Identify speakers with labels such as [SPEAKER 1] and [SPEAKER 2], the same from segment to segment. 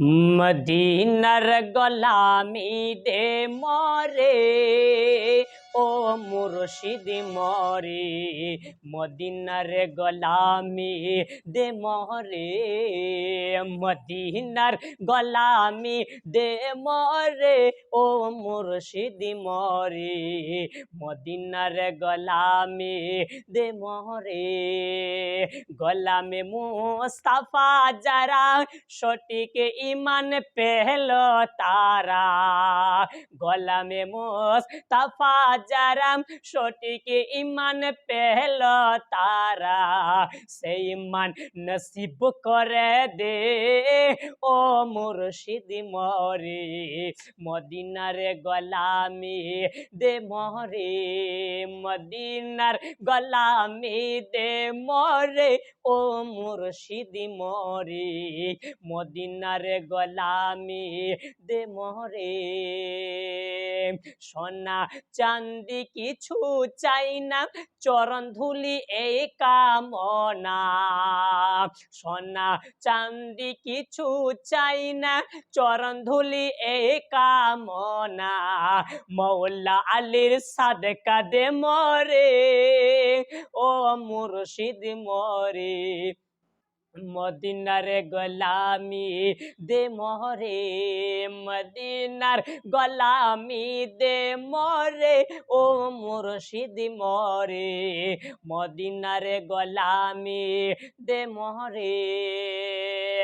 [SPEAKER 1] মদিনার গোলামি দে মরে। ও মুর্শিদ মরে, মদিনার গোলামি দে মরে, মদিনার গোলামি দে মরে, ও মুর্শিদ মরে, মদিনার গোলামি দে মরে। গোলামে মুস্তাফা যারা সঠিক ইমান পেহল তারা, গোলামে মুস্তাফা যারা সঠিক ইমান পেহল তারা। সেই ইমান নসিব করে দে, ও মুর্শিদ মরে। মদিনার গোলামি দে মরে, মদিনার গোলামি দে মরে, ও মুর্শিদ মরে। মদিনার গোলামি দে মরে। সোনা চান্দি কিছু চাই না। চরণ ধুলি এই কামনা, সোনা চান্দি কিছু চাই না। চরণ ধুলি এই কামনা, মৌলা আলীর সাদকা দে মরে, ও মুর্শিদ মরে। মদিনার গোলামি দে মরে মদিনার গোলামি দে মরে ও মুর্শিদ মরে মদিনার গোলামি দে মরে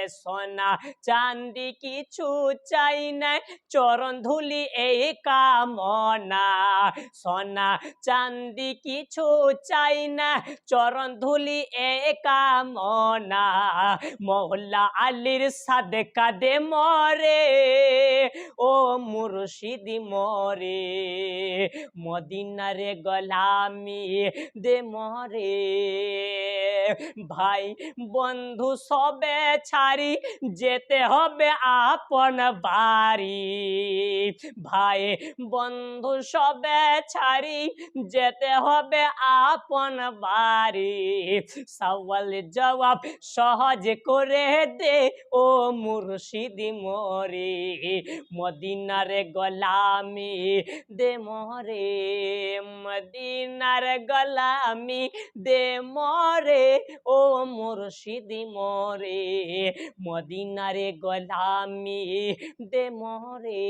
[SPEAKER 1] সোনা, চান্দি কিছু চাই না, চরণ ধুলি এই কামনা। সোনা, চান্দি কিছু চাই না, চরণ ধুলি এই কামনা। মহল্লা আলীর সাদকা দে মরে, ও মুর্শিদ মরে। মদিনারে গোলামি দে মরে। ভাই বন্ধু সবে ছাড়ি যেতে হবে আপন বাড়ি। ভাই, বন্ধু সবে ছাড়ি, যেতে হবে আপন বাড়ি। সওয়াল জবাব সহজ করে দে ও মুর্শিদ মরে। মদিনার গোলামি দে মরে, মদিনার গোলামি দে মরে, ও মুর্শিদ মরে। মদিনারে গোলামি দে মরে।